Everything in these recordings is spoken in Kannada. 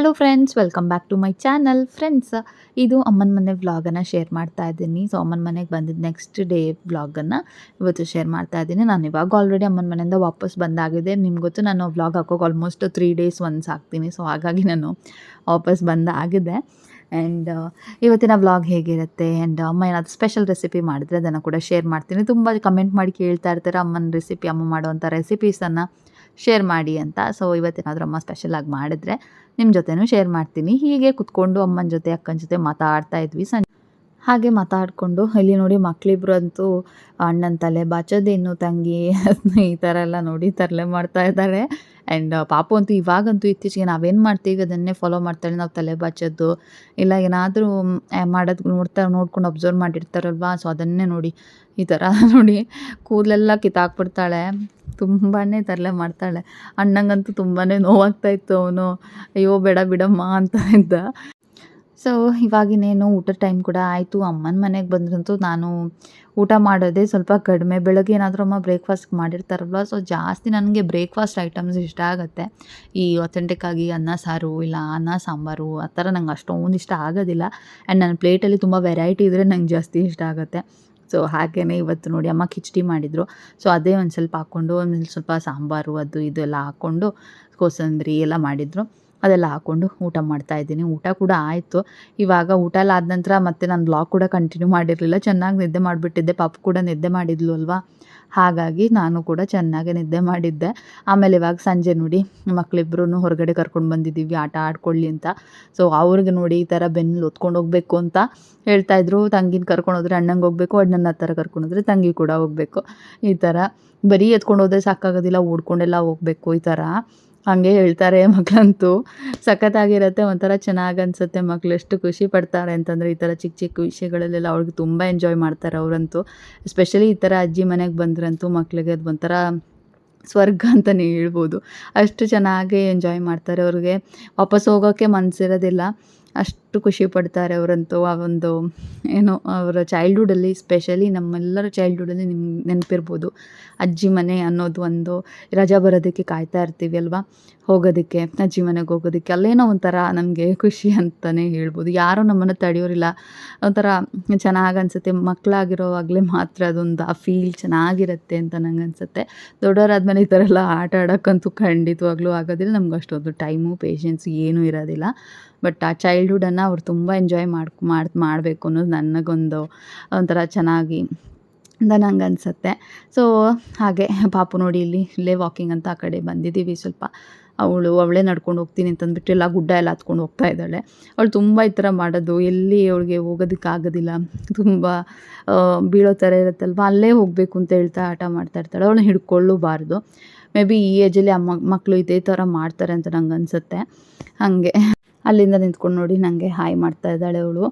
Hello friends welcome back to my channel friends ಇದು ಅಮ್ಮನ ಮನೆ ವ್ಲಾಗನ್ನು ಶೇರ್ ಮಾಡ್ತಾ ಇದ್ದೀನಿ. ಸೊ ಅಮ್ಮನ ಮನೆಗೆ ಬಂದಿದ್ದು ನೆಕ್ಸ್ಟ್ ಡೇ ವ್ಲಾಗನ್ನು ಇವತ್ತು ಶೇರ್ ಮಾಡ್ತಾ ಇದ್ದೀನಿ. ನಾನು ಇವಾಗ ಆಲ್ರೆಡಿ ಅಮ್ಮನ ಮನೆಯಿಂದ ವಾಪಸ್ ಬಂದಾಗಿದೆ. ನಿಮ್ಗೆ ಗೊತ್ತು ನಾನು ವ್ಲಾಗ್ ಹಾಕೋಕೆ ಆಲ್ಮೋಸ್ಟ್ ತ್ರೀ ಡೇಸ್ ಒನ್ಸ್ ಹಾಕ್ತೀನಿ. ಸೊ ಹಾಗಾಗಿ ನಾನು ವಾಪಸ್ ಬಂದಾಗಿದೆ. ಆ್ಯಂಡ್ ಇವತ್ತಿನ ವ್ಲಾಗ್ ಹೇಗಿರುತ್ತೆ? ಆ್ಯಂಡ್ ಅಮ್ಮ ಏನಾದರೂ ಸ್ಪೆಷಲ್ ರೆಸಿಪಿ ಮಾಡಿದ್ರೆ ಅದನ್ನು ಕೂಡ ಶೇರ್ ಮಾಡ್ತೀನಿ. ತುಂಬ ಕಮೆಂಟ್ ಮಾಡಿ ಕೇಳ್ತಾ ಇರ್ತಾರೆ. ಅಮ್ಮನ ರೆಸಿಪಿ ಅಮ್ಮ ಮಾಡುವಂಥ ರೆಸಿಪೀಸನ್ನು ಶೇರ್ ಮಾಡಿ ಅಂತ. ಸೊ ಇವತ್ತೇನಾದರೂ ಅಮ್ಮ ಸ್ಪೆಷಲಾಗಿ ಮಾಡಿದ್ರೆ ನಿಮ್ಮ ಜೊತೆನೂ ಶೇರ್ ಮಾಡ್ತೀನಿ. ಹೀಗೆ ಕುತ್ಕೊಂಡು ಅಮ್ಮನ ಜೊತೆ, ಅಕ್ಕನ ಜೊತೆ ಮಾತಾಡ್ತಾ ಇದ್ವಿ. ಸಂಜೆ ಹಾಗೆ ಮಾತಾಡಿಕೊಂಡು ಇಲ್ಲಿ ನೋಡಿ ಮಕ್ಕಳಿಬ್ರು ಅಂತೂ ಅಣ್ಣನ ತಲೆ ಬಾಚೋದೇನು ತಂಗಿ ಈ ಥರ ಎಲ್ಲ ನೋಡಿ ತರಲೆ ಮಾಡ್ತಾ ಇದ್ದಾರೆ. ಆ್ಯಂಡ್ ಪಾಪು ಅಂತೂ ಇವಾಗಂತೂ ಇತ್ತೀಚೆಗೆ ನಾವೇನು ಮಾಡ್ತೀವಿ? ಅದನ್ನೇ ಫಾಲೋ ಮಾಡ್ತಾಳೆ. ನಾವು ತಲೆ ಬಾಚೋದು ಇಲ್ಲ ಏನಾದರೂ ಮಾಡೋದು ನೋಡ್ತಾ, ನೋಡ್ಕೊಂಡು ಅಬ್ಸರ್ವ್ ಮಾಡಿರ್ತಾರಲ್ವಾ? ಸೊ ಅದನ್ನೇ ನೋಡಿ ಈ ಥರ ನೋಡಿ ಕೂದಲೆಲ್ಲ ಕಿತ್ತಾಕ್ಬಿಡ್ತಾಳೆ. ತುಂಬಾ ತರಲೆ ಮಾಡ್ತಾಳೆ. ಅಣ್ಣಂಗಂತೂ ತುಂಬಾ ನೋವಾಗ್ತಾ ಇತ್ತು ಅವನು. ಅಯ್ಯೋ, ಬೇಡ ಬಿಡಮ್ಮ ಅಂತ ಇದ್ದ. ಸೊ ಇವಾಗಿನೇನು ಊಟದ ಟೈಮ್ ಕೂಡ ಆಯಿತು. ಅಮ್ಮನ ಮನೆಗೆ ಬಂದ್ರಂತೂ ನಾನು ಊಟ ಮಾಡೋದೇ ಸ್ವಲ್ಪ ಕಡಿಮೆ. ಬೆಳಗ್ಗೆ ಏನಾದರೂ ಅಮ್ಮ ಬ್ರೇಕ್ಫಾಸ್ಟ್ ಮಾಡಿರ್ತಾರಲ್ವ? ಸೊ ಜಾಸ್ತಿ ನನಗೆ ಬ್ರೇಕ್ಫಾಸ್ಟ್ ಐಟಮ್ಸ್ ಇಷ್ಟ ಆಗುತ್ತೆ. ಈ ಅಥೆಂಟಿಕ್ ಆಗಿ ಅನ್ನ ಸಾರು ಇಲ್ಲ, ಅನ್ನ ಸಾಂಬಾರು ಆ ಥರ ನಂಗೆ ಅಷ್ಟೊಂದು ಇಷ್ಟ ಆಗೋದಿಲ್ಲ. ಆ್ಯಂಡ್ ನನ್ನ ಪ್ಲೇಟಲ್ಲಿ ತುಂಬ ವೆರೈಟಿ ಇದ್ದರೆ ನಂಗೆ ಜಾಸ್ತಿ ಇಷ್ಟ ಆಗುತ್ತೆ. ಸೊ ಹಾಗೆಯೇ ಇವತ್ತು ನೋಡಿ ಅಮ್ಮ ಕಿಚಡಿ ಮಾಡಿದರು. ಸೊ ಅದೇ ಒಂದು ಸ್ವಲ್ಪ ಹಾಕ್ಕೊಂಡು ಒಂದು ಸ್ವಲ್ಪ ಸಾಂಬಾರು ಅದು ಇದು ಎಲ್ಲ ಹಾಕ್ಕೊಂಡು ಕೋಸಂಬರಿ ಎಲ್ಲ ಮಾಡಿದರು. ಅದೆಲ್ಲ ಹಾಕ್ಕೊಂಡು ಊಟ ಮಾಡ್ತಾ ಇದ್ದೀನಿ. ಊಟ ಕೂಡ ಆಯಿತು. ಇವಾಗ ಊಟ ಎಲ್ಲ ಆದ ನಂತರ ಮತ್ತೆ ನಾನು ಬ್ಲಾಗ್ ಕೂಡ ಕಂಟಿನ್ಯೂ ಮಾಡಿರಲಿಲ್ಲ. ಚೆನ್ನಾಗಿ ನಿದ್ದೆ ಮಾಡಿಬಿಟ್ಟಿದ್ದೆ. ಪಾಪ ಕೂಡ ನಿದ್ದೆ ಮಾಡಿದ್ಲು ಅಲ್ವಾ? ಹಾಗಾಗಿ ನಾನು ಕೂಡ ಚೆನ್ನಾಗೆ ನಿದ್ದೆ ಮಾಡಿದ್ದೆ. ಆಮೇಲೆ ಇವಾಗ ಸಂಜೆ ನೋಡಿ ಮಕ್ಕಳಿಬ್ರು ಹೊರಗಡೆ ಕರ್ಕೊಂಡು ಬಂದಿದ್ದೀವಿ. ಆಟ ಆಡ್ಕೊಳ್ಳಿ ಅಂತ. ಸೊ ಅವ್ರಿಗೆ ನೋಡಿ ಈ ಥರ ಬೆನ್ನು ಹೊತ್ಕೊಂಡು ಹೋಗಬೇಕು ಅಂತ ಹೇಳ್ತಾಯಿದ್ರು ತಂಗಿನ ಕರ್ಕೊಂಡು ಹೋದ್ರೆ ಅಣ್ಣಂಗೆ ಹೋಗಬೇಕು, ಅಣ್ಣನ ಥರ ಕರ್ಕೊಂಡು ಹೋದ್ರೆ ತಂಗಿ ಕೂಡ ಹೋಗಬೇಕು. ಈ ಥರ ಬರೀ ಎತ್ಕೊಂಡು ಹೋದ್ರೆ ಸಾಕಾಗೋದಿಲ್ಲ, ಓಡ್ಕೊಂಡೆಲ್ಲ ಹೋಗಬೇಕು ಈ ಥರ. ಹಾಗೆ ಹೇಳ್ತಾರೆ ಮಕ್ಕಳಂತೂ. ಸಖತ್ತಾಗಿರುತ್ತೆ, ಒಂಥರ ಚೆನ್ನಾಗಿ ಅನಿಸುತ್ತೆ ಮಕ್ಳು ಎಷ್ಟು ಖುಷಿ ಪಡ್ತಾರೆ ಅಂತಂದರೆ ಈ ಥರ ಚಿಕ್ಕ ಚಿಕ್ಕ ವಿಷಯಗಳಲ್ಲೆಲ್ಲ ಅವ್ರಿಗೆ ತುಂಬ ಎಂಜಾಯ್ ಮಾಡ್ತಾರೆ ಅವರಂತೂ. ಎಸ್ಪೆಷಲಿ ಈ ಥರ ಅಜ್ಜಿ ಮನೆಗೆ ಬಂದ್ರಂತೂ ಮಕ್ಕಳಿಗೆ ಅದು ಒಂಥರ ಸ್ವರ್ಗ ಅಂತಲೇ ಹೇಳ್ಬೋದು. ಅಷ್ಟು ಚೆನ್ನಾಗಿ ಎಂಜಾಯ್ ಮಾಡ್ತಾರೆ ಅವ್ರಿಗೆ. ವಾಪಸ್ ಹೋಗೋಕ್ಕೆ ಮನಸ್ಸಿರೋದಿಲ್ಲ ಅಷ್ಟು ಖುಷಿ ಪಡ್ತಾರೆ ಅವರಂತೂ ಆ ಒಂದು, ಏನು, ಅವರ ಚೈಲ್ಡ್ಹುಡಲ್ಲಿ ಸ್ಪೆಷಲಿ ನಮ್ಮೆಲ್ಲರ ಚೈಲ್ಡ್ಹುಡಲ್ಲಿ ನಿಮ್ಗೆ ನೆನಪಿರ್ಬೋದು. ಅಜ್ಜಿ ಮನೆ ಅನ್ನೋದು ಒಂದು ರಜಾ ಬರೋದಕ್ಕೆ ಕಾಯ್ತಾ ಇರ್ತೀವಿ ಅಲ್ವಾ? ಹೋಗೋದಕ್ಕೆ, ಅಜ್ಜಿ ಮನೆಗೆ ಹೋಗೋದಕ್ಕೆ, ಅಲ್ಲೇನೋ ಒಂಥರ ನಮಗೆ ಖುಷಿ ಅಂತಲೇ ಹೇಳ್ಬೋದು. ಯಾರೂ ನಮ್ಮನ್ನು ತಡೆಯೋರಿಲ್ಲ. ಒಂಥರ ಚೆನ್ನಾಗಿ ಅನಿಸುತ್ತೆ. ಮಕ್ಕಳಾಗಿರೋವಾಗಲೇ ಮಾತ್ರ ಅದೊಂದು ಆ ಫೀಲ್ ಚೆನ್ನಾಗಿರುತ್ತೆ ಅಂತ ನಂಗೆ ಅನಿಸುತ್ತೆ. ದೊಡ್ಡವರಾದ್ಮೇಲೆ ಈ ಥರ ಎಲ್ಲ ಆಟ ಆಡೋಕ್ಕಂತೂ ಖಂಡಿತವಾಗ್ಲೂ ಆಗೋದಿಲ್ಲ. ನಮ್ಗೆ ಅಷ್ಟೊಂದು ಟೈಮು ಪೇಷನ್ಸ್ ಏನೂ ಇರೋದಿಲ್ಲ. ಬಟ್ ಆ ಚೈಲ್ಡ್ಹುಡನ್ನು ಅವ್ರು ತುಂಬ ಎಂಜಾಯ್ ಮಾಡ್ ಮಾಡಿ, ಮಾಡಬೇಕು ಅನ್ನೋದು ನನಗೊಂದು ಒಂಥರ ಚೆನ್ನಾಗಿ ಅಂತ ನಂಗೆ ಅನಿಸುತ್ತೆ ಸೊ ಹಾಗೆ ಪಾಪು ನೋಡಿ ಇಲ್ಲಿ, ಇಲ್ಲೇ ವಾಕಿಂಗ್ ಅಂತ ಆ ಕಡೆ ಬಂದಿದ್ದೀವಿ ಸ್ವಲ್ಪ. ಅವಳು ಅವಳೇ ನಡ್ಕೊಂಡು ಹೋಗ್ತೀನಿ ಅಂತಂದ್ಬಿಟ್ಟು ಎಲ್ಲ ಗುಡ್ಡ ಎಲ್ಲ ಹತ್ಕೊಂಡು ಹೋಗ್ತಾ ಇದ್ದಾಳೆ. ಅವಳು ತುಂಬ ಈ ಥರ ಮಾಡೋದು. ಎಲ್ಲಿ ಅವಳಿಗೆ ಹೋಗೋದಕ್ಕಾಗೋದಿಲ್ಲ ತುಂಬ ಬೀಳೋ ಥರ ಇರುತ್ತಲ್ವ? ಅಲ್ಲೇ ಹೋಗಬೇಕು ಅಂತ ಹೇಳ್ತಾ ಆಟ ಮಾಡ್ತಾ ಇರ್ತಾಳೆ. ಅವಳನ್ನ ಹಿಡ್ಕೊಳ್ಳಬಾರ್ದು. ಮೇ ಬಿ ಈ ಏಜಲ್ಲಿ ಆ ಮಕ್ಕಳು ಇದೇ ಥರ ಮಾಡ್ತಾರೆ ಅಂತ ನಂಗೆ ಅನಿಸುತ್ತೆ ಹಾಗೆ. ಅಲ್ಲಿಂದ ನಿಂತ್ಕೊಂಡು ನೋಡಿ ನನಗೆ ಹಾಯ್ ಮಾಡ್ತಾ ಇದ್ದಾಳೆ ಅವಳು.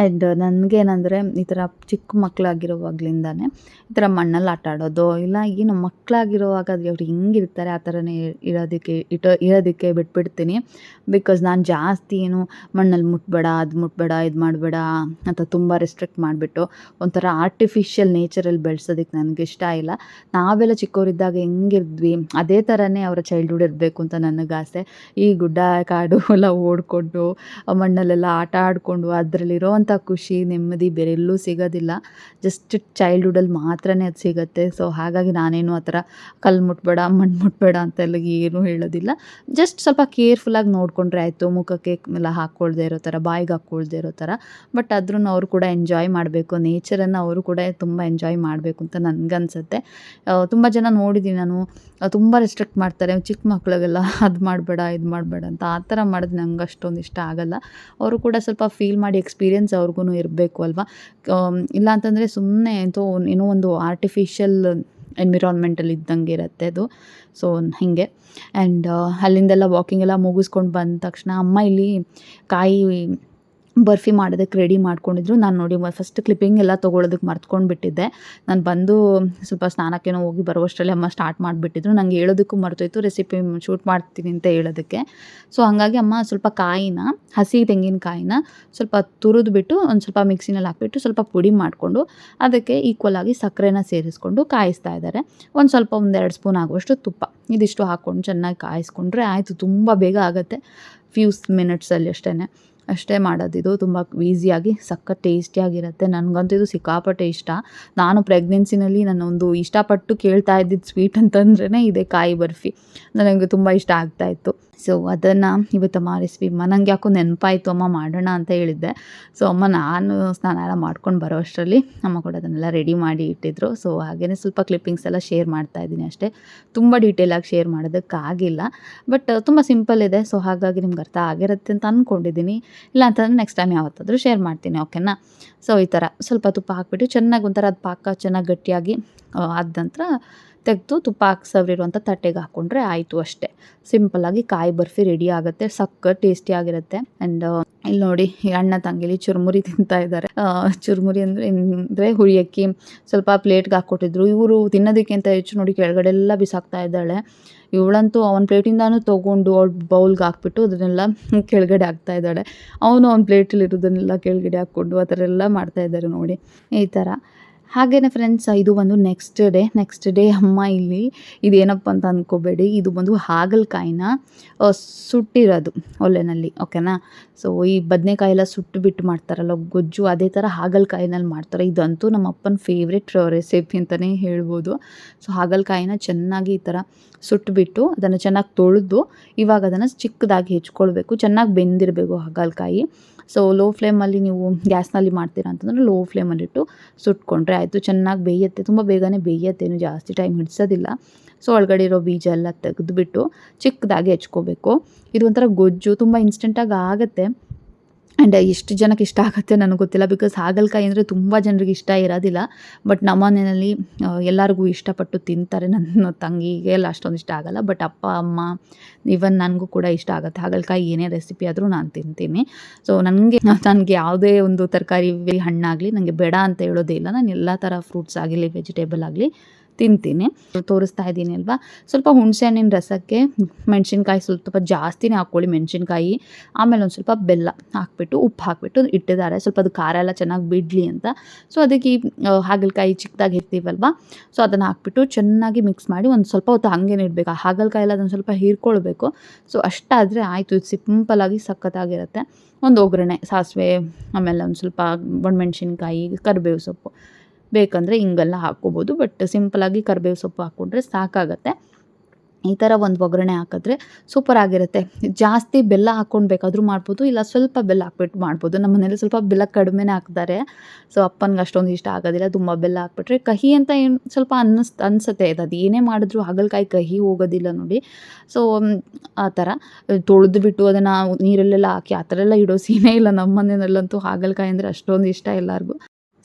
ಆ್ಯಂಡ್ ನನಗೇನಂದರೆ ಈ ಥರ ಚಿಕ್ಕ ಮಕ್ಕಳಾಗಿರೋವಾಗ್ಲಿಂದನೇ ಈ ಥರ ಮಣ್ಣಲ್ಲಿ ಆಟ ಆಡೋದು, ಇಲ್ಲ ಏನು ಮಕ್ಕಳಾಗಿರುವಾಗ ಅದು ಅವ್ರು ಹೆಂಗಿರ್ತಾರೆ ಆ ಥರನೇ ಇರೋದಕ್ಕೆ ಇಟೋ ಇರೋದಕ್ಕೆ ಬಿಟ್ಬಿಡ್ತೀನಿ. ಬಿಕಾಸ್ ನಾನು ಜಾಸ್ತಿ ಏನು ಮಣ್ಣಲ್ಲಿ ಮುಟ್ಬೇಡ, ಅದು ಮುಟ್ಬೇಡ, ಇದು ಮಾಡಬೇಡ ಅಂತ ತುಂಬ ರೆಸ್ಟ್ರಿಕ್ಟ್ ಮಾಡಿಬಿಟ್ಟು ಒಂಥರ ಆರ್ಟಿಫಿಷಿಯಲ್ ನೇಚರಲ್ಲಿ ಬೆಳೆಸೋದಕ್ಕೆ ನನಗೆ ಇಷ್ಟ ಇಲ್ಲ. ನಾವೆಲ್ಲ ಚಿಕ್ಕವರಿದ್ದಾಗ ಹೆಂಗಿದ್ವಿ, ಅದೇ ಥರನೇ ಅವರ ಚೈಲ್ಡ್ಹುಡ್ ಇರಬೇಕು ಅಂತ ನನಗೆ ಆಸೆ. ಈ ಗುಡ್ಡ ಕಾಡು ಎಲ್ಲ ಓಡಿಕೊಂಡು ಮಣ್ಣಲ್ಲೆಲ್ಲ ಆಟ ಆಡಿಕೊಂಡು, ಅದರಲ್ಲಿರೋ ಅಂಥ ಖುಷಿ, ನೆಮ್ಮದಿ ಬೇರೆಲ್ಲೂ ಸಿಗೋದಿಲ್ಲ. ಜಸ್ಟ್ ಚೈಲ್ಡ್ಹುಡಲ್ಲಿ ಮಾತ್ರನೇ ಅದು ಸಿಗುತ್ತೆ. ಸೊ ಹಾಗಾಗಿ ನಾನೇನು ಆ ಥರ ಕಲ್ಲು ಮುಟ್ಬೇಡ, ಮಣ್ಣು ಮುಟ್ಬೇಡ ಅಂತೆಲ್ಲ ಏನೂ ಹೇಳೋದಿಲ್ಲ. ಜಸ್ಟ್ ಸ್ವಲ್ಪ ಕೇರ್ಫುಲ್ಲಾಗಿ ನೋಡಿಕೊಂಡ್ರೆ ಆಯಿತು. ಮುಖಕ್ಕೆ ಎಲ್ಲ ಹಾಕ್ಕೊಳ್ದೇ ಇರೋ ಥರ, ಬಾಯಿಗೆ ಹಾಕ್ಕೊಳ್ದೇ ಇರೋ ಥರ. ಬಟ್ ಆದ್ರೂ ಅವರು ಕೂಡ ಎಂಜಾಯ್ ಮಾಡಬೇಕು. ನೇಚರನ್ನು ಅವರು ಕೂಡ ತುಂಬ ಎಂಜಾಯ್ ಮಾಡಬೇಕು ಅಂತ ನನಗನ್ಸುತ್ತೆ. ತುಂಬ ಜನ ನೋಡಿದ್ದೀನಿ ನಾನು. ತುಂಬ ರೆಸ್ಟ್ರಿಕ್ಟ್ ಮಾಡ್ತಾರೆ. ಚಿಕ್ಕ ಮಕ್ಕಳಿಗೆಲ್ಲ ಅದು ಮಾಡಬೇಡ, ಇದು ಮಾಡಬೇಡ ಅಂತ ಆ ಥರ ಮಾಡೋದು ನಂಗೆ ಅಷ್ಟೊಂದು ಇಷ್ಟ ಆಗೋಲ್ಲ. ಅವರು ಕೂಡ ಸ್ವಲ್ಪ ಫೀಲ್ ಮಾಡಿ ಎಕ್ಸ್ಪೀರಿಯೆನ್ಸ್ ಅವ್ರಿಗೂ ಇರಬೇಕು ಅಲ್ವಾ? ಇಲ್ಲ ಅಂತಂದರೆ ಸುಮ್ಮನೆ ಅಂತೂ ಏನೋ ಒಂದು ಆರ್ಟಿಫಿಷಿಯಲ್ ಎನ್ವಿರಾನ್ಮೆಂಟಲ್ಲಿ ಇದ್ದಂಗೆ ಇರುತ್ತೆ ಅದು. ಸೊ ಹೀಗೆ. ಆ್ಯಂಡ್ ಅಲ್ಲಿಂದೆಲ್ಲ ವಾಕಿಂಗ್ ಎಲ್ಲ ಮುಗಿಸ್ಕೊಂಡು ಬಂದ ತಕ್ಷಣ ಅಮ್ಮ ಇಲ್ಲಿ ಕಾಯಿ ಬರ್ಫಿ ಮಾಡೋದಕ್ಕೆ ರೆಡಿ ಮಾಡ್ಕೊಂಡಿದ್ರು. ನಾನು ನೋಡಿ ಫಸ್ಟ್ ಕ್ಲಿಪ್ಪಿಂಗ್ ಎಲ್ಲ ತೊಗೊಳೋದಕ್ಕೆ ಮರ್ತ್ಕೊಂಡು ಬಿಟ್ಟಿದ್ದೆ. ನಾನು ಬಂದು ಸ್ವಲ್ಪ ಸ್ನಾನಕ್ಕೇನೋ ಹೋಗಿ ಬರುವಷ್ಟರಲ್ಲಿ ಅಮ್ಮ ಸ್ಟಾರ್ಟ್ ಮಾಡಿಬಿಟ್ಟಿದ್ರು. ನಂಗೆ ಹೇಳೋದಕ್ಕೂ ಮರ್ತೋಯ್ತು ರೆಸಿಪಿ ಶೂಟ್ ಮಾಡ್ತೀನಿ ಅಂತ ಹೇಳೋದಕ್ಕೆ. ಸೊ ಹಾಗಾಗಿ ಅಮ್ಮ ಸ್ವಲ್ಪ ಕಾಯಿನ, ಹಸಿ ತೆಂಗಿನಕಾಯಿನ ಸ್ವಲ್ಪ ತುರಿದ್ಬಿಟ್ಟು ಒಂದು ಸ್ವಲ್ಪ ಮಿಕ್ಸಿನಲ್ಲಿ ಹಾಕ್ಬಿಟ್ಟು ಸ್ವಲ್ಪ ಪುಡಿ ಮಾಡಿಕೊಂಡು ಅದಕ್ಕೆ ಈಕ್ವಲ್ ಆಗಿ ಸಕ್ಕರೆನ ಸೇರಿಸ್ಕೊಂಡು ಕಾಯಿಸ್ತಾ ಇದ್ದಾರೆ. ಒಂದು ಸ್ವಲ್ಪ ಒಂದೆರಡು ಸ್ಪೂನ್ ಆಗುವಷ್ಟು ತುಪ್ಪ. ಇದಿಷ್ಟು ಹಾಕ್ಕೊಂಡು ಚೆನ್ನಾಗಿ ಕಾಯಿಸ್ಕೊಂಡ್ರೆ ಆಯಿತು, ತುಂಬ ಬೇಗ ಆಗುತ್ತೆ. ಫ್ಯೂಸ್ ಮಿನಿಟ್ಸಲ್ಲಿ ಅಷ್ಟೇ ಅಷ್ಟೇ ಮಾಡೋದಿದು ತುಂಬ ಈಸಿಯಾಗಿ, ಸಖತ್ ಟೇಸ್ಟಿಯಾಗಿರುತ್ತೆ. ನನಗಂತೂ ಇದು ಸಿಕ್ಕಾಪಟ್ಟೆ ಇಷ್ಟ. ನಾನು ಪ್ರೆಗ್ನೆನ್ಸಿನಲ್ಲಿ ನಾನೊಂದು ಇಷ್ಟಪಟ್ಟು ಕೇಳ್ತಾ ಇದ್ದಿದ್ದು ಸ್ವೀಟ್ ಅಂತಂದ್ರೇ ಇದೆ ಕಾಯಿ ಬರ್ಫಿ. ನನಗೆ ತುಂಬ ಇಷ್ಟ ಆಗ್ತಾಯಿತ್ತು ಸೊ ಅದನ್ನು ಇವತ್ತಮ್ಮ ರೆಸಿಪಿ, ಅಮ್ಮ ನಂಗೆ ಯಾಕೋ ನೆನಪಾಯಿತು, ಅಮ್ಮ ಮಾಡೋಣ ಅಂತ ಹೇಳಿದ್ದೆ. ಸೊ ಅಮ್ಮ ನಾನು ಸ್ನಾನ ಎಲ್ಲ ಮಾಡ್ಕೊಂಡು ಬರೋ ಅಷ್ಟರಲ್ಲಿ ಅಮ್ಮ ಕೂಡ ಅದನ್ನೆಲ್ಲ ರೆಡಿ ಮಾಡಿ ಇಟ್ಟಿದ್ರು. ಸೊ ಹಾಗೆಯೇ ಸ್ವಲ್ಪ ಕ್ಲಿಪ್ಪಿಂಗ್ಸ್ ಎಲ್ಲ ಶೇರ್ ಮಾಡ್ತಾ ಇದ್ದೀನಿ ಅಷ್ಟೇ. ತುಂಬ ಡೀಟೇಲಾಗಿ ಶೇರ್ ಮಾಡೋದಕ್ಕಾಗಿಲ್ಲ ಬಟ್ ತುಂಬ ಸಿಂಪಲ್ ಇದೆ. ಸೊ ಹಾಗಾಗಿ ನಿಮ್ಗೆ ಅರ್ಥ ಆಗಿರುತ್ತೆ ಅಂತ ಅಂದ್ಕೊಂಡಿದ್ದೀನಿ ಇಲ್ಲ ಅಂತಂದರೆ ನೆಕ್ಸ್ಟ್ ಟೈಮ್ ಯಾವತ್ತಾದರೂ ಶೇರ್ ಮಾಡ್ತೀನಿ ಓಕೆನಾ ಸೊ ಈ ಥರ ಸ್ವಲ್ಪ ತುಪ್ಪ ಹಾಕ್ಬಿಟ್ಟು ಚೆನ್ನಾಗಿ ಒಂಥರ ಅದು ಪಾಕ ಚೆನ್ನಾಗಿ ಗಟ್ಟಿಯಾಗಿ ಆದ ನಂತರ ತೆಗೆದು ತುಪ್ಪ ಹಾಕ್ಸವ್ರಿರುವಂಥ ತಟ್ಟೆಗೆ ಹಾಕ್ಕೊಂಡ್ರೆ ಆಯಿತು ಅಷ್ಟೇ. ಸಿಂಪಲ್ಲಾಗಿ ಕಾಯಿ ಬರ್ಫಿ ರೆಡಿ ಆಗುತ್ತೆ, ಸಕ್ಕ ಟೇಸ್ಟಿಯಾಗಿರುತ್ತೆ ಆ್ಯಂಡ್ ಇಲ್ಲಿ ನೋಡಿ ಅಣ್ಣ ತಂಗಿಲಿ ಚುರುಮುರಿ ತಿಂತಾ ಇದ್ದಾರೆ. ಚುರುಮುರಿ ಅಂದರೆ ಅಂದರೆ ಹುಳಿ ಅಕ್ಕಿ ಸ್ವಲ್ಪ ಪ್ಲೇಟ್ಗೆ ಹಾಕ್ಕೊಟ್ಟಿದ್ರು ಇವರು ತಿನ್ನೋದಕ್ಕಿಂತ ಹೆಚ್ಚು ನೋಡಿ ಕೆಳಗಡೆ ಎಲ್ಲ ಬಿಸಾಕ್ತಾ ಇದ್ದಾಳೆ. ಇವಳಂತೂ ಅವನ ಪ್ಲೇಟಿಂದಾನು ತೊಗೊಂಡು ಅವ್ಳ ಬೌಲ್ಗೆ ಹಾಕ್ಬಿಟ್ಟು ಅದನ್ನೆಲ್ಲ ಕೆಳಗಡೆ ಹಾಕ್ತಾ ಇದ್ದಾಳೆ. ಅವನು ಅವ್ನ ಪ್ಲೇಟಲ್ಲಿ ಇರೋದನ್ನೆಲ್ಲ ಕೆಳಗಡೆ ಹಾಕ್ಕೊಂಡು ಆ ಥರ ಎಲ್ಲ ಮಾಡ್ತಾ ಇದ್ದಾರೆ ನೋಡಿ. ಈ ಥರ. ಹಾಗೆಯೇ ಫ್ರೆಂಡ್ಸ್ ಇದು ಬಂದು ನೆಕ್ಸ್ಟ್ ಡೇ ನೆಕ್ಸ್ಟ್ ಡೇ ಅಮ್ಮ ಇಲ್ಲಿ ಇದೇನಪ್ಪ ಅಂತ ಅಂದ್ಕೋಬೇಡಿ ಇದು ಬಂದು ಹಾಗಲಕಾಯಿನ ಸುಟ್ಟಿರೋದು ಒಲೆನಲ್ಲಿ ಓಕೆನಾ ಸೊ ಈ ಬದನೆಕಾಯಿ ಎಲ್ಲ ಸುಟ್ಟು ಬಿಟ್ಟು ಮಾಡ್ತಾರಲ್ಲ, ಗೊಜ್ಜು, ಅದೇ ಥರ ಹಾಗಲಕಾಯಿನಲ್ಲಿ ಮಾಡ್ತಾರೆ. ಇದಂತೂ ನಮ್ಮ ಅಪ್ಪನ ಫೇವ್ರೆಟ್ ರೆಸಿಪಿ ಅಂತಲೇ ಹೇಳ್ಬೋದು. ಸೊ ಹಾಗಲಕಾಯಿನ ಚೆನ್ನಾಗಿ ಈ ಥರ ಸುಟ್ಟುಬಿಟ್ಟು ಅದನ್ನು ಚೆನ್ನಾಗಿ ತೊಳೆದು ಇವಾಗ ಅದನ್ನು ಚಿಕ್ಕದಾಗಿ ಹೆಚ್ಕೊಳ್ಬೇಕು. ಚೆನ್ನಾಗಿ ಬೆಂದಿರಬೇಕು ಹಾಗಲಕಾಯಿ. ಸೊ ಲೋ ಫ್ಲೇಮಲ್ಲಿ ನೀವು ಗ್ಯಾಸ್ನಲ್ಲಿ ಮಾಡ್ತೀರಾ ಅಂತಂದರೆ ಲೋ ಫ್ಲೇಮಲ್ಲಿಟ್ಟು ಸುಟ್ಕೊಂಡ್ರೆ ಆಯಿತು, ಚೆನ್ನಾಗಿ ಬೇಯುತ್ತೆ. ತುಂಬ ಬೇಗನೆ ಬೇಯುತ್ತೆ ಏನು ಜಾಸ್ತಿ ಟೈಮ್ ಹಿಡಿಸೋದಿಲ್ಲ. ಸೊ ಒಳಗಡೆ ಇರೋ ಬೀಜ ಎಲ್ಲ ತೆಗೆದುಬಿಟ್ಟು ಚಿಕ್ಕದಾಗಿ ಹೆಚ್ಕೋಬೇಕು. ಇದು ಒಂಥರ ಗೊಜ್ಜು, ತುಂಬ ಇನ್ಸ್ಟೆಂಟಾಗಿ ಆಗುತ್ತೆ. ಆ್ಯಂಡ್ ಎಷ್ಟು ಜನಕ್ಕೆ ಇಷ್ಟ ಆಗುತ್ತೆ ನನಗೆ ಗೊತ್ತಿಲ್ಲ. ಬಿಕಾಸ್ ಹಾಗಲಕಾಯಿ ಅಂದರೆ ತುಂಬ ಜನರಿಗೆ ಇಷ್ಟ ಇರೋದಿಲ್ಲ. ಬಟ್ ನಮ್ಮ ಮನೆಯಲ್ಲಿ ಎಲ್ಲರಿಗೂ ಇಷ್ಟಪಟ್ಟು ತಿಂತಾರೆ ನನ್ನ ತಂಗಿಗೆ ಎಲ್ಲ ಅಷ್ಟೊಂದು ಇಷ್ಟ ಆಗೋಲ್ಲ. ಬಟ್ ಅಪ್ಪ, ಅಮ್ಮ ಇವನ್ ನನಗೂ ಕೂಡ ಇಷ್ಟ ಆಗುತ್ತೆ. ಹಾಗಲಕಾಯಿ ಏನೇ ರೆಸಿಪಿ ಆದರೂ ನಾನು ತಿಂತೀನಿ. ಸೊ ನನಗೆ ನನಗೆ ಯಾವುದೇ ಒಂದು ತರಕಾರಿ, ಹಣ್ಣಾಗಲಿ ನನಗೆ ಬೇಡ ಅಂತ ಹೇಳೋದೇ ಇಲ್ಲ. ನಾನು ಎಲ್ಲ ಥರ ಫ್ರೂಟ್ಸ್ ಆಗಲಿ ವೆಜಿಟೇಬಲ್ ಆಗಲಿ ತಿಂತೀನಿ. ತೋರಿಸ್ತಾ ಇದ್ದೀನಿ ಅಲ್ವಾ? ಸ್ವಲ್ಪ ಹುಣಸೆ ಹಣ್ಣಿನ ರಸಕ್ಕೆ ಮೆಣಸಿನ್ಕಾಯಿ ಸ್ವಲ್ಪ ಜಾಸ್ತಿನೇ ಹಾಕ್ಕೊಳ್ಳಿ ಮೆಣಸಿನ್ಕಾಯಿ. ಆಮೇಲೆ ಒಂದು ಸ್ವಲ್ಪ ಬೆಲ್ಲ ಹಾಕ್ಬಿಟ್ಟು ಉಪ್ಪು ಹಾಕ್ಬಿಟ್ಟು ಇಟ್ಟಿದ್ದಾರೆ. ಸ್ವಲ್ಪ ಅದು ಖಾರ ಎಲ್ಲ ಚೆನ್ನಾಗಿ ಬಿಡಲಿ ಅಂತ. ಸೊ ಅದಕ್ಕೆ ಈ ಹಾಗಲಕಾಯಿ ಚಿಕ್ಕದಾಗಿ ಇರ್ತೀವಲ್ವ? ಸೊ ಅದನ್ನು ಹಾಕ್ಬಿಟ್ಟು ಚೆನ್ನಾಗಿ ಮಿಕ್ಸ್ ಮಾಡಿ ಒಂದು ಸ್ವಲ್ಪ ಹೊತ್ತು ಹಾಗೆ ಇಡಬೇಕು. ಆ ಹಾಗಲಕಾಯಿ ಎಲ್ಲ ಅದನ್ನು ಸ್ವಲ್ಪ ಹೀರ್ಕೊಳ್ಬೇಕು. ಸೊ ಅಷ್ಟಾದರೆ ಆಯಿತು. ಸಿಂಪಲಾಗಿ ಸಖತ್ತಾಗಿರುತ್ತೆ. ಒಂದು ಒಗ್ಗರಣೆ, ಸಾಸಿವೆ, ಆಮೇಲೆ ಒಂದು ಸ್ವಲ್ಪ ಒಣಮೆಣ್ಸಿನ್ಕಾಯಿ, ಕರಿಬೇವು ಸೊಪ್ಪು. ಬೇಕಂದರೆ ಹಿಂಗೆಲ್ಲ ಹಾಕ್ಕೋಬೋದು ಬಟ್ ಸಿಂಪಲಾಗಿ ಕರಿಬೇವು ಸೊಪ್ಪು ಹಾಕ್ಕೊಂಡ್ರೆ ಸಾಕಾಗತ್ತೆ. ಈ ಥರ ಒಂದು ಒಗ್ಗರಣೆ ಹಾಕಿದ್ರೆ ಸೂಪರ್ ಆಗಿರುತ್ತೆ. ಜಾಸ್ತಿ ಬೆಲ್ಲ ಹಾಕ್ಕೊಂಡು ಬೇಕಾದರೂ ಮಾಡ್ಬೋದು, ಇಲ್ಲ ಸ್ವಲ್ಪ ಬೆಲ್ಲ ಹಾಕ್ಬಿಟ್ಟು ಮಾಡ್ಬೋದು. ನಮ್ಮ ಮನೇಲಿ ಸ್ವಲ್ಪ ಬೆಲ್ಲ ಕಡಿಮೆನೇ ಹಾಕ್ತಾರೆ. ಸೊ ಅಪ್ಪನಿಗೆ ಅಷ್ಟೊಂದು ಇಷ್ಟ ಆಗೋದಿಲ್ಲ, ತುಂಬ ಬೆಲ್ಲ ಹಾಕ್ಬಿಟ್ರೆ ಕಹಿ ಅಂತ ಏನು ಸ್ವಲ್ಪ ಅನ್ನಿಸ್, ಅನಿಸುತ್ತೆ. ಇದು ಅದು ಏನೇ ಮಾಡಿದ್ರು ಹಾಗಲಕಾಯಿ ಕಹಿ ಹೋಗೋದಿಲ್ಲ ನೋಡಿ. ಸೊ ಆ ಥರ ತೊಳೆದು ಬಿಟ್ಟು ಅದನ್ನು ನೀರಲ್ಲೆಲ್ಲ ಹಾಕಿ, ಆ ಥರ ಎಲ್ಲ ಇಡೋ ಸೀನೇ ಇಲ್ಲ ನಮ್ಮ ಮನೆಯಲ್ಲಂತೂ ಹಾಗಲಕಾಯಿ ಅಂದರೆ ಅಷ್ಟೊಂದು ಇಷ್ಟ ಎಲ್ಲರಿಗೂ.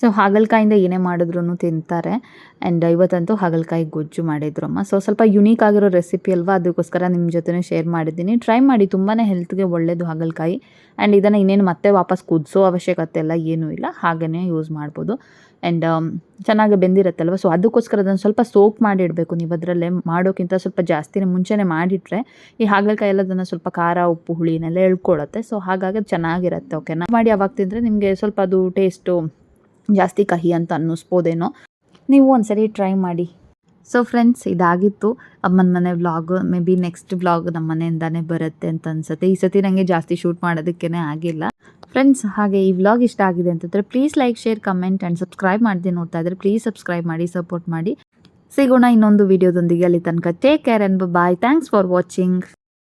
ಸೊ ಹಾಗಲಕಾಯಿಂದ ಏನೇ ಮಾಡಿದ್ರು ತಿಂತಾರೆ. ಆ್ಯಂಡ್ ಇವತ್ತಂತೂ ಹಾಗಲಕಾಯಿ ಗೊಜ್ಜು ಮಾಡಿದ್ರು ಅಮ್ಮ. ಸೊ ಸ್ವಲ್ಪ ಯುನೀಕ್ ಆಗಿರೋ ರೆಸಿಪಿ ಅಲ್ವಾ? ಅದಕ್ಕೋಸ್ಕರ ನಿಮ್ಮ ಜೊತೆ ಶೇರ್ ಮಾಡಿದ್ದೀನಿ. ಟ್ರೈ ಮಾಡಿ ತುಂಬಾ ಹೆಲ್ತ್ಗೆ ಒಳ್ಳೆಯದು ಹಾಗಲಕಾಯಿ. ಆ್ಯಂಡ್ ಇದನ್ನು ಇನ್ನೇನು ಮತ್ತೆ ವಾಪಸ್ ಕುದಿಸೋ ಅವಶ್ಯಕತೆ ಎಲ್ಲ ಏನೂ ಇಲ್ಲ. ಹಾಗೆಯೇ ಯೂಸ್ ಮಾಡ್ಬೋದು. ಆ್ಯಂಡ್ ಚೆನ್ನಾಗಿ ಬೆಂದಿರತ್ತಲ್ವ? ಸೊ ಅದಕ್ಕೋಸ್ಕರ ಅದನ್ನು ಸ್ವಲ್ಪ ಸೋಪ್ ಮಾಡಿಡಬೇಕು ನೀವು ಅದರಲ್ಲೇ. ಮಾಡೋಕ್ಕಿಂತ ಸ್ವಲ್ಪ ಜಾಸ್ತಿನೇ ಮುಂಚೆನೇ ಮಾಡಿಟ್ರೆ ಈ ಹಾಗಲಕಾಯಿ ಎಲ್ಲ ಅದನ್ನು ಸ್ವಲ್ಪ ಖಾರ, ಉಪ್ಪು ಹುಳಿನೆಲ್ಲ ಎಳ್ಕೊಳ್ಳುತ್ತೆ. ಸೊ ಹಾಗಾಗಿ ಅದು ಚೆನ್ನಾಗಿರುತ್ತೆ ಓಕೆನಾ ಮಾಡಿ ಅವಾಗ ತಿಂದರೆ ನಿಮಗೆ ಸ್ವಲ್ಪ ಅದು ಟೇಸ್ಟು ಜಾಸ್ತಿ ಕಹಿ ಅಂತ ಅನ್ನಿಸ್ಬೋದೇನೋ. ನೀವು ಒಂದ್ಸರಿ ಟ್ರೈ ಮಾಡಿ. ಸೊ ಫ್ರೆಂಡ್ಸ್ ಇದಾಗಿತ್ತು ಅಮ್ಮನ ಮನೆ vlog maybe next vlog ನಮ್ಮ ಮನೆಯಿಂದಾನೇ ಬರುತ್ತೆ ಅಂತ ಅನ್ಸುತ್ತೆ. ಈ ಸತಿ ನನಗೆ ಜಾಸ್ತಿ ಶೂಟ್ ಮಾಡೋದಕ್ಕೇ ಆಗಿಲ್ಲ. ಫ್ರೆಂಡ್ಸ್ ಹಾಗೆ ಈ ವ್ಲಾಗ್ ಇಷ್ಟ ಆಗಿದೆ ಅಂತಂದರೆ please like share comment and subscribe ಮಾಡಿದೆ ನೋಡ್ತಾ ಇದ್ರೆ ಪ್ಲೀಸ್ ಸಬ್ಸ್ಕ್ರೈಬ್ ಮಾಡಿ ಸಪೋರ್ಟ್ ಮಾಡಿ. ಸಿಗೋಣ ಇನ್ನೊಂದು ವಿಡಿಯೋದೊಂದಿಗೆ ಅಲ್ಲಿ ತನಕ. Take care and bye thanks for watching